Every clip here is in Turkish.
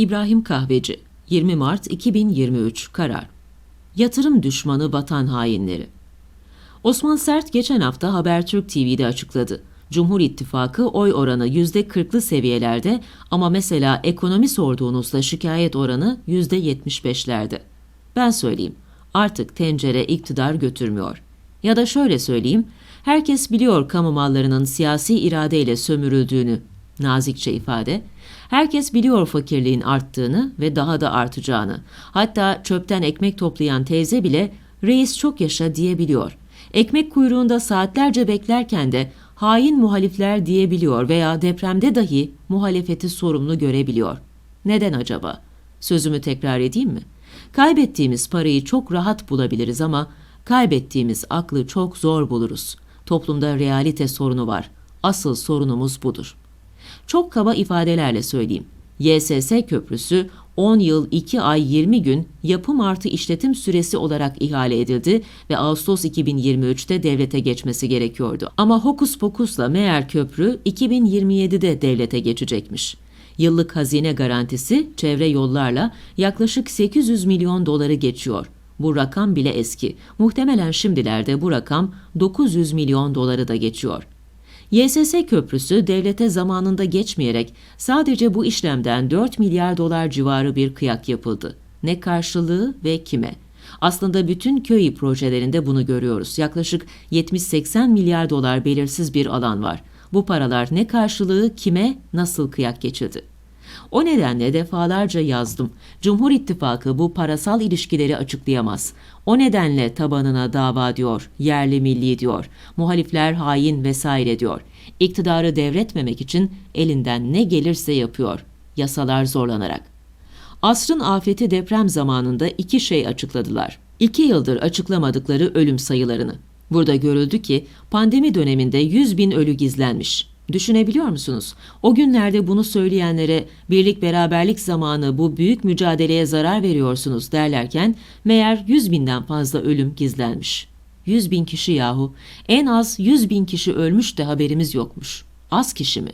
İbrahim Kahveci 20 Mart 2023 Karar Yatırım düşmanı vatan hainleri Osman Sert geçen hafta Habertürk TV'de açıkladı. Cumhur İttifakı oy oranı %40'lı seviyelerde ama mesela ekonomi sorduğunuzda şikayet oranı %75'lerde. Ben söyleyeyim, artık tencere iktidar götürmüyor. Ya da şöyle söyleyeyim, herkes biliyor kamu mallarının siyasi iradeyle sömürüldüğünü, nazikçe ifade. Herkes biliyor fakirliğin arttığını ve daha da artacağını. Hatta çöpten ekmek toplayan teyze bile reis çok yaşa diyebiliyor. Ekmek kuyruğunda saatlerce beklerken de hain muhalifler diyebiliyor veya depremde dahi muhalefeti sorumlu görebiliyor. Neden acaba? Sözümü tekrar edeyim mi? Kaybettiğimiz parayı çok rahat bulabiliriz ama kaybettiğimiz aklı çok zor buluruz. Toplumda realite sorunu var. Asıl sorunumuz budur. Çok kaba ifadelerle söyleyeyim. YSS köprüsü 10 yıl 2 ay 20 gün yapım artı işletim süresi olarak ihale edildi ve Ağustos 2023'te devlete geçmesi gerekiyordu. Ama hokus pokusla meğer köprü 2027'de devlete geçecekmiş. Yıllık hazine garantisi çevre yollarla yaklaşık 800 milyon doları geçiyor. Bu rakam bile eski. Muhtemelen şimdilerde bu rakam 900 milyon doları da geçiyor. YSS köprüsü devlete zamanında geçmeyerek sadece bu işlemden 4 milyar dolar civarı bir kıyak yapıldı. Ne karşılığı ve kime? Aslında bütün köy projelerinde bunu görüyoruz. Yaklaşık 70-80 milyar dolar belirsiz bir alan var. Bu paralar ne karşılığı kime nasıl kıyak geçildi? O nedenle defalarca yazdım. Cumhur İttifakı bu parasal ilişkileri açıklayamaz. O nedenle tabanına dava diyor, yerli milli diyor, muhalifler hain vesaire diyor. İktidarı devretmemek için elinden ne gelirse yapıyor, yasalar zorlanarak. Asrın afeti deprem zamanında iki şey açıkladılar. İki yıldır açıklamadıkları ölüm sayılarını. Burada görüldü ki pandemi döneminde 100 bin ölü gizlenmiş. Düşünebiliyor musunuz? O günlerde bunu söyleyenlere birlik beraberlik zamanı bu büyük mücadeleye zarar veriyorsunuz derlerken meğer 100 binden fazla ölüm gizlenmiş. 100 bin kişi yahu. En az 100 bin kişi ölmüş de haberimiz yokmuş. Az kişi mi?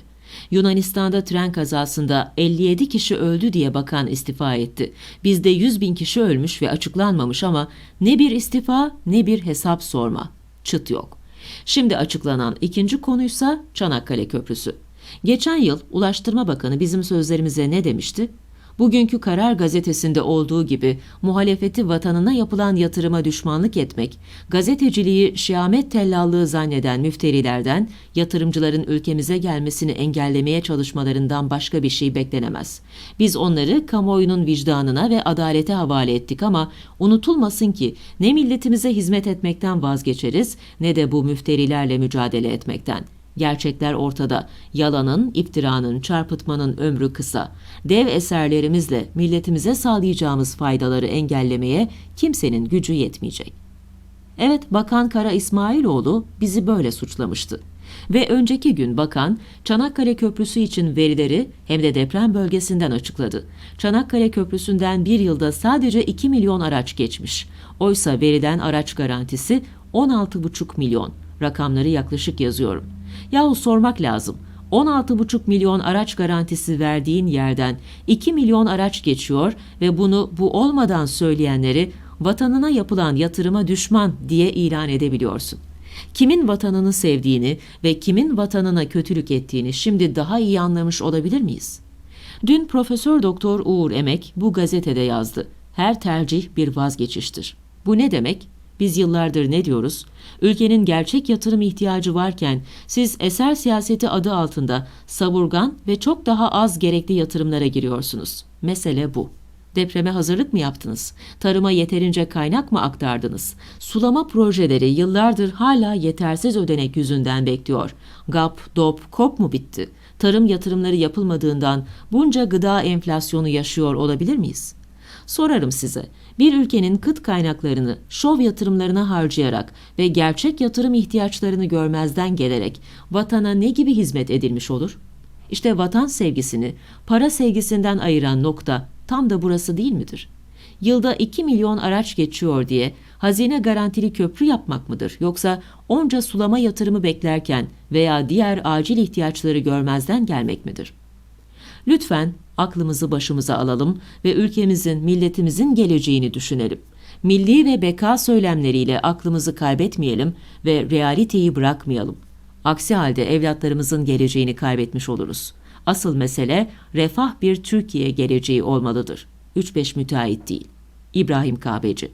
Yunanistan'da tren kazasında 57 kişi öldü diye bakan istifa etti. Bizde 100 bin kişi ölmüş ve açıklanmamış ama ne bir istifa ne bir hesap sorma. Çıt yok. Şimdi açıklanan ikinci konuysa Çanakkale Köprüsü. Geçen yıl Ulaştırma Bakanı bizim sözlerimize ne demişti? Bugünkü Karar gazetesinde olduğu gibi muhalefeti vatanına yapılan yatırıma düşmanlık etmek, gazeteciliği şiamet tellallığı zanneden müfterilerden yatırımcıların ülkemize gelmesini engellemeye çalışmalarından başka bir şey beklenemez. Biz onları kamuoyunun vicdanına ve adalete havale ettik ama unutulmasın ki ne milletimize hizmet etmekten vazgeçeriz ne de bu müfterilerle mücadele etmekten. Gerçekler ortada. Yalanın, iftiranın, çarpıtmanın ömrü kısa. Dev eserlerimizle milletimize sağlayacağımız faydaları engellemeye kimsenin gücü yetmeyecek. Evet, Bakan Kara İsmailoğlu bizi böyle suçlamıştı. Ve önceki gün bakan Çanakkale Köprüsü için verileri hem de deprem bölgesinden açıkladı. Çanakkale Köprüsü'nden bir yılda sadece 2 milyon araç geçmiş. Oysa verilen araç garantisi 16,5 milyon. Rakamları yaklaşık yazıyorum. Yahu sormak lazım. 16,5 milyon araç garantisi verdiğin yerden 2 milyon araç geçiyor ve bunu bu olmadan söyleyenleri vatanına yapılan yatırıma düşman diye ilan edebiliyorsun. Kimin vatanını sevdiğini ve kimin vatanına kötülük ettiğini şimdi daha iyi anlamış olabilir miyiz? Dün Profesör Doktor Uğur Emek bu gazetede yazdı. Her tercih bir vazgeçiştir. Bu ne demek? Biz yıllardır ne diyoruz? Ülkenin gerçek yatırım ihtiyacı varken siz eser siyaseti adı altında savurgan ve çok daha az gerekli yatırımlara giriyorsunuz. Mesele bu. Depreme hazırlık mı yaptınız? Tarıma yeterince kaynak mı aktardınız? Sulama projeleri yıllardır hala yetersiz ödenek yüzünden bekliyor. GAP, DOP, KOP mu bitti? Tarım yatırımları yapılmadığından bunca gıda enflasyonu yaşıyor olabilir miyiz? Sorarım size, bir ülkenin kıt kaynaklarını şov yatırımlarına harcayarak ve gerçek yatırım ihtiyaçlarını görmezden gelerek vatana ne gibi hizmet edilmiş olur? İşte vatan sevgisini para sevgisinden ayıran nokta tam da burası değil midir? Yılda 2 milyon araç geçiyor diye hazine garantili köprü yapmak mıdır? Yoksa onca sulama yatırımı beklerken veya diğer acil ihtiyaçları görmezden gelmek midir? Lütfen aklımızı başımıza alalım ve ülkemizin, milletimizin geleceğini düşünelim. Milli ve beka söylemleriyle aklımızı kaybetmeyelim ve realiteyi bırakmayalım. Aksi halde evlatlarımızın geleceğini kaybetmiş oluruz. Asıl mesele refah bir Türkiye geleceği olmalıdır. 3-5 müteahhit değil. İbrahim Kahveci